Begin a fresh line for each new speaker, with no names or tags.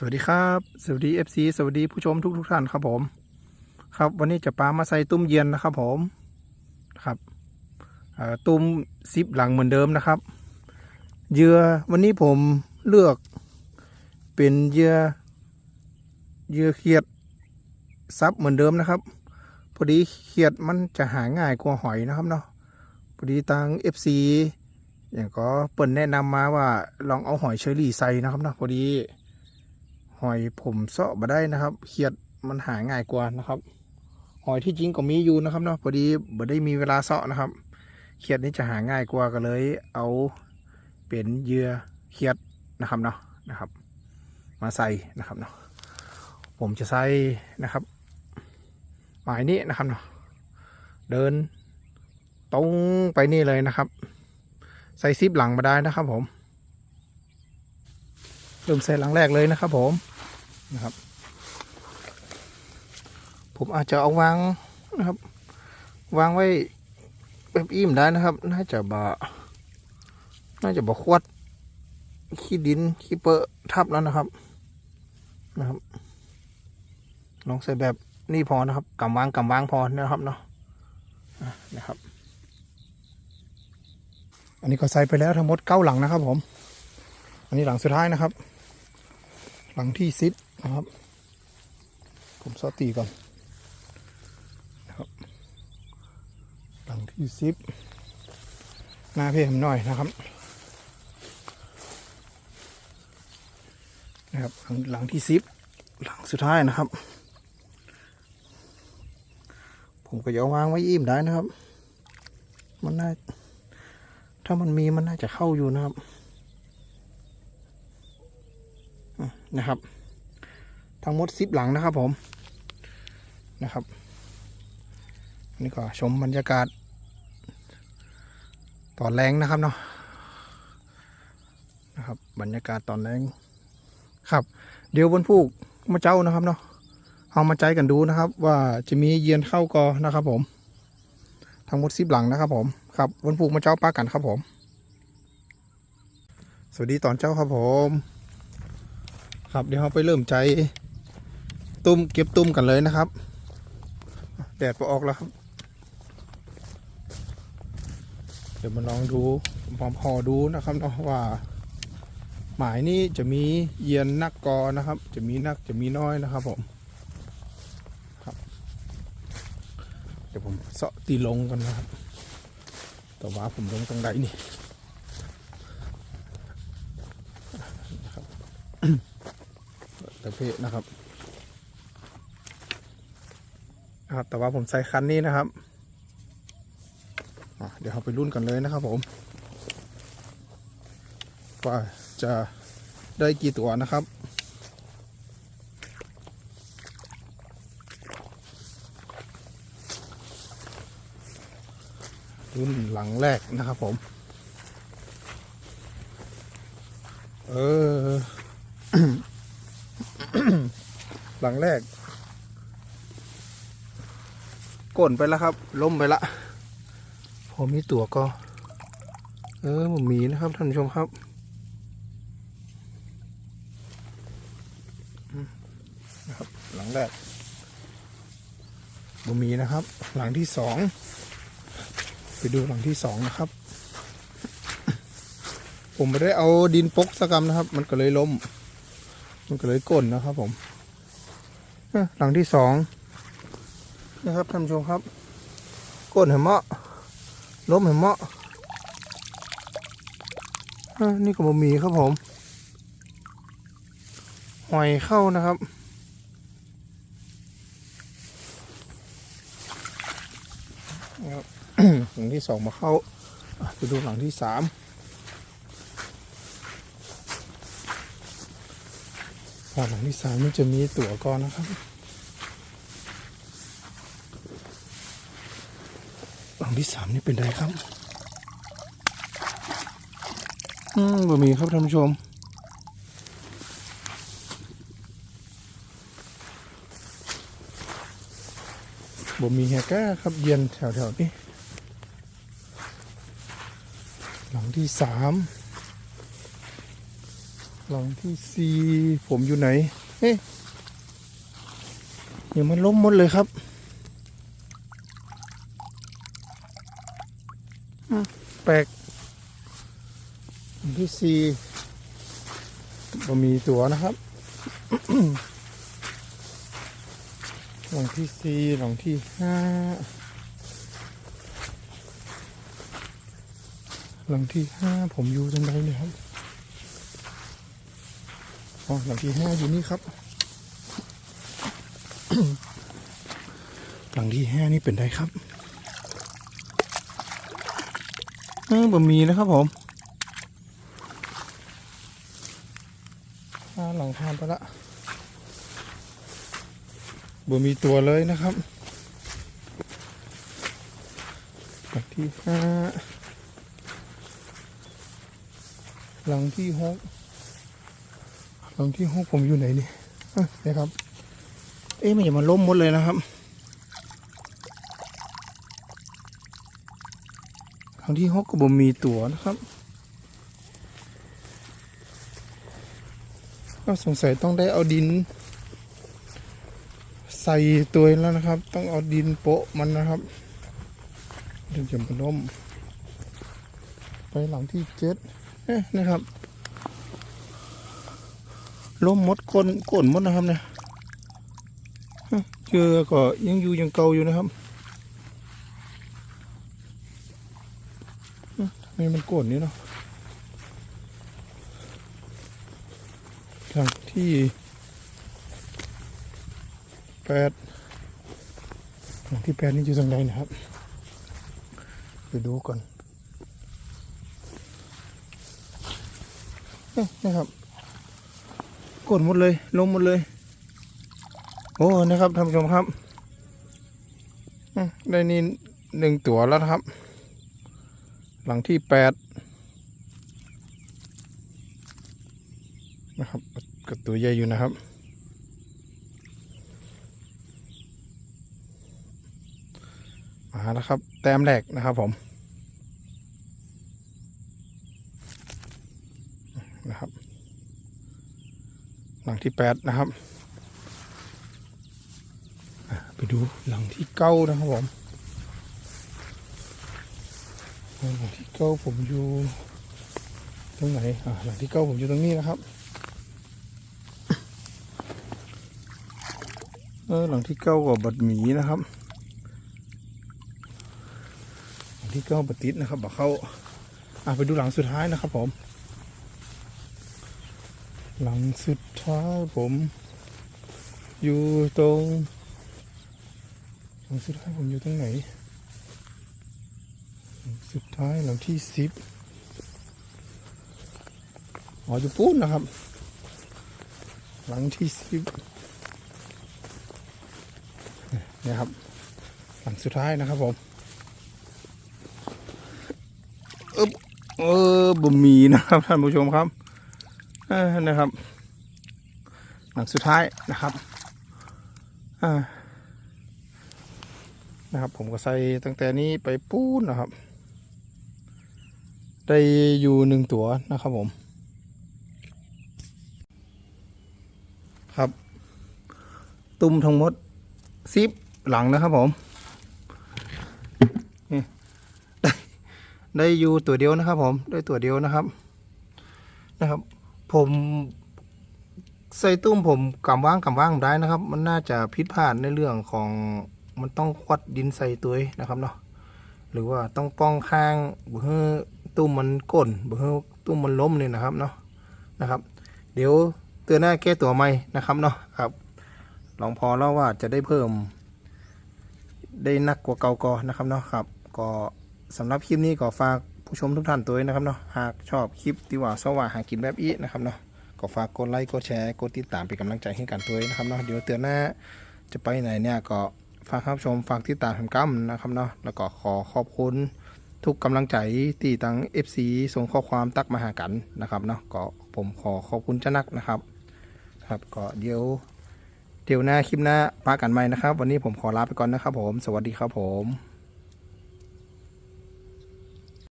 สวัสดีครับ สวัสดี FC สวัสดีผู้ชมทุกทุกท่านครับผม ครับวันนี้จะปลามาใส่ตุ้มเย็นนะครับผมครับอ่อตุ้มซิปหลังเหมือนเดิมนะครับเยื่อวันนี้ผมเลือกเป็นเยื่อเยื่อเขียดซับเหมือนเดิมนะครับพอดีเขียดมันจะหาง่ายกว่าหอยนะครับเนาะพอดีทาง FC อย่างก็เปิ่นแนะนำมาว่าลองเอาหอยเชอรี่ใส่นะครับเนาะพอดี หอยผมเสาะมาได้นะครับเขียดมันหาง่ายกว่านะครับหอยที่จริงก็มีอยู่นะครับเนาะพอดีบ่ได้มีเวลาเสาะนะครับเขียดนี่จะหาง่ายกว่าก็เลย เอาเป็นเหยื่อเขียดนะครับเนาะนะครับ มาใส่นะครับเนาะผมจะใส่นะครับ หมายนี้นะครับเนาะเดินตรงไปนี่เลยนะครับ ใส่ซิปหลังมาได้นะครับผมเริ่มใส่หลังแรกเลยนะครับผม นะครับ ผมอาจจะเอาวางนะครับ วางไว้แบบอิ่มได้นะครับ น่าจะบะน่าจะบะควดขี้ดินขี้เปอะทับแล้วนะครับนะครับ ลองใส่แบบนี่พอนะครับกำวางกำวางพอนะครับเนาะนะครับ อันนี้ก็ใส่ไปแล้วทั้งหมดเก้าหลังนะครับผม อันนี้หลังสุดท้ายนะครับ หลังที่ซิป นะครับ ผมซอตีก่อนนะครับหลังที่ซิปหน้าเพิ่มหน่อยนะครับนะครับหลังหลังที่ซิปหลังสุดท้ายนะครับ ผมก็จะเอาวางไว้อิ่มได้นะครับ มันน่าถ้ามันมีมันน่าจะเข้าอยู่นะครับนะครับ ทั้งหมดซิปหลังนะครับผมนะครับนนี่ก็ชมบรรยากาศตอนแรงนะครับเนาะนะครับ บรรยากาศตอนแรงครับ เดี๋ยวบนพูกมาเจ้านะครับเนาะเอามาใจกันดูนะครับ ว่าจะมีเยียนเข้ากอนะครับ ผม ทั้งหมดซิปหลังนะครับ ผมครับวันพูกมาเจ้าป้ากันครับผม สวัสดีตอนเจ้าครับผม ครับเดี๋ยวเราไปเริ่มใจ ตุ้มเก็บตุ้มกันเลยนะครับ แดดพอออกแล้วครับ เดี๋ยวมาลองดูพอพอดูนะครับเนาะว่า หมายนี้จะมีเยียนนักกอนะครับ จะมีนักจะมีน้อยนะครับผมครับ เดี๋ยวผมเสาะตีลงกันนะครับแต่ว่าผมลงตรงไหนนี่นะครับตะเพะนะครับ นะครับ แต่ว่าผมใส่คันนี้นะครับเดี๋ยวเราไปรุ่นกันเลยนะครับผมว่าจะได้กี่ตัวนะครับรุ่นหลังแรกนะครับผม เออ หลังแรก ก่นไปแล้วครับ ล้มไปละพอมีตัวก็ เออผมมีนะครับท่านผู้ชมครับนะครับ หลังแรกผมมีนะครับ หลังที่สองไปดูหลังที่สองนะครับ ผมไม่ได้เอาดินปกสกรรมนะครับ มันก็เลยล้ม มันก็เลยก่นนะครับ ผมหลังที่สอง นะครับท่านผู้ชมครับก้นเห็นเหมาะล้มเห็นเหมาะนี่ก็บะหมี่ครับผมหอยเข้านะครับนะครับหลังที่สองมาเข้าไปดูหลังที่สามหลังที่สามมันจะมีตั๋วก่อนนะครับ หลัง ที่สามนี่เป็นไรครับ อืมบะหมี่ครับท่านผู้ชม บะหมี่แฮก้าครับเย็นแถวๆนี้หลังที่สามหลังที่สี่ผมอยู่ไหน เอ๊ะยังมันล้มหมดเลยครับอืมแปลกหลังที่สี่บ่มีตัวนะครับหลังที่สี่หลังที่ห้าหลังที่ห้าผมอยู่ตรงไหนเนี่ยครับอ๋อหลังที่ห้าอยู่นี่ครับ หลังที่ห้านี่เป็นได้ครับ เออบะหมี่นะครับผมหลังทานไปละบะหมี่ตัวเลยนะครับหลังที่ห้าหลังที่หกตรงที่ห้องผมอยู่ไหนนี่นะครับ เอ๊ะมันอย่ามาล้มหมดเลยนะครับางที่ห้องก็บ่มีตั๋วนะครับ ก็สงสัยต้องได้เอาดิน ใส่ตัวแล้วนะครับ ต้องเอาดินโปะมันนะครับถึงจะมาล้มไปหลังที่เจ็ดนะครับล้มมดก้นก้นมดนะครับเนี่ยเชือก็ยังอยู่ยังเก่าอยู่นะครับ ฮะทำไมมันโก้นนี่เนาะทางที่แปดทางที่แปดนี่อยู่ตรงไหนนะครับ ไปดูก่อนเอ๊ะนะครับกดหมดเลย ลงหมดเลย โอ้นะครับท่านผู้ชมครับได้นี่หนึ่งตัวแล้วนะครับ หลังที่แปดนะครับก็ตัวใหญ่อยู่นะครับ มาแล้วครับ แต้มแรกนะครับผมนะครับหลังที่แปดนะครับ ไปดูหลังที่เก้านะครับผม หลังที่เก้าผมอยู่ตรงไหนอะหลังที่เก้าผมอยู่ตรงนี้นะครับเออหลังที่เก้ากับบัดหมีนะครับหลังที่เก้าบัดติดนะครับบัดเข้าอะไปดูหลังสุดท้ายนะครับผม หลังสุดท้ายผม อยู่ตรงหลังสุดท้ายผมอยู่ตรงไหน สุดท้ายหลังที่สิบอ๋ออยู่ปูนนะครับ หลังที่สิบเนี่ยครับ หลังสุดท้ายนะครับผมเอบเออบะหมี่นะครับท่านผู้ชมครับนะครับ หลังสุดท้ายนะครับนะครับ ผมก็ใส่ตั้งแต่นี้ไปปูนนะครับ ได้อยู่หนึ่งตัวนะครับผม ครับ ตุ้มทั้งหมดซิปหลังนะครับผมได้ได้อยู่ตัวเดียวนะครับผม ได้ตัวเดียวนะครับ นะครับ ผมใส่ตุ้มผมกำว่างกำว่างได้นะครับ มันน่าจะผิดพลาดในเรื่องของมันต้องควัดดินใส่ตัวนะครับเนาะหรือว่าต้องป้องข้างบ่ให้ ตุ้มมันก้นบ่ตุ้มมันล้มเลยนะครับเนาะนะครับ เดี๋ยวเตือนหน้าแก้ตัวใหม่นะครับเนาะครับลองพอแล้วว่าจะได้เพิ่ม ได้นักกว่าเก่าก่อนะครับเนาะครับ ก็สำหรับคลิปนี้ก็ฝากผู้ชมทุกท่านตัวเองนะครับเนาะหากชอบคลิปที่ว่าสว่าหากินแบบอีนะครับเนาะก็ฝากกดไลค์กดแชร์กดติดตามเป็นกำลังใจให้กันตัวเองนะครับเนาะเดี๋ยวเตือนหน้าจะไปไหนเนี่ยก็ฝากครับชมฝากติดตามทำกัมนะครับเนาะแล้วก็ขอขอบคุณ ทุกกำลังใจที่ตั้ง FC ส่งข้อความตักมาหากันนะครับเนาะก็ผมขอขอบคุณเจ้านักนะครับครับก็เดี๋ยวเดี๋ยวหน้าคลิปหน้าปากันใหม่นะครับ วันนี้ผมขอลาไปก่อนนะครับผม สวัสดีครับผม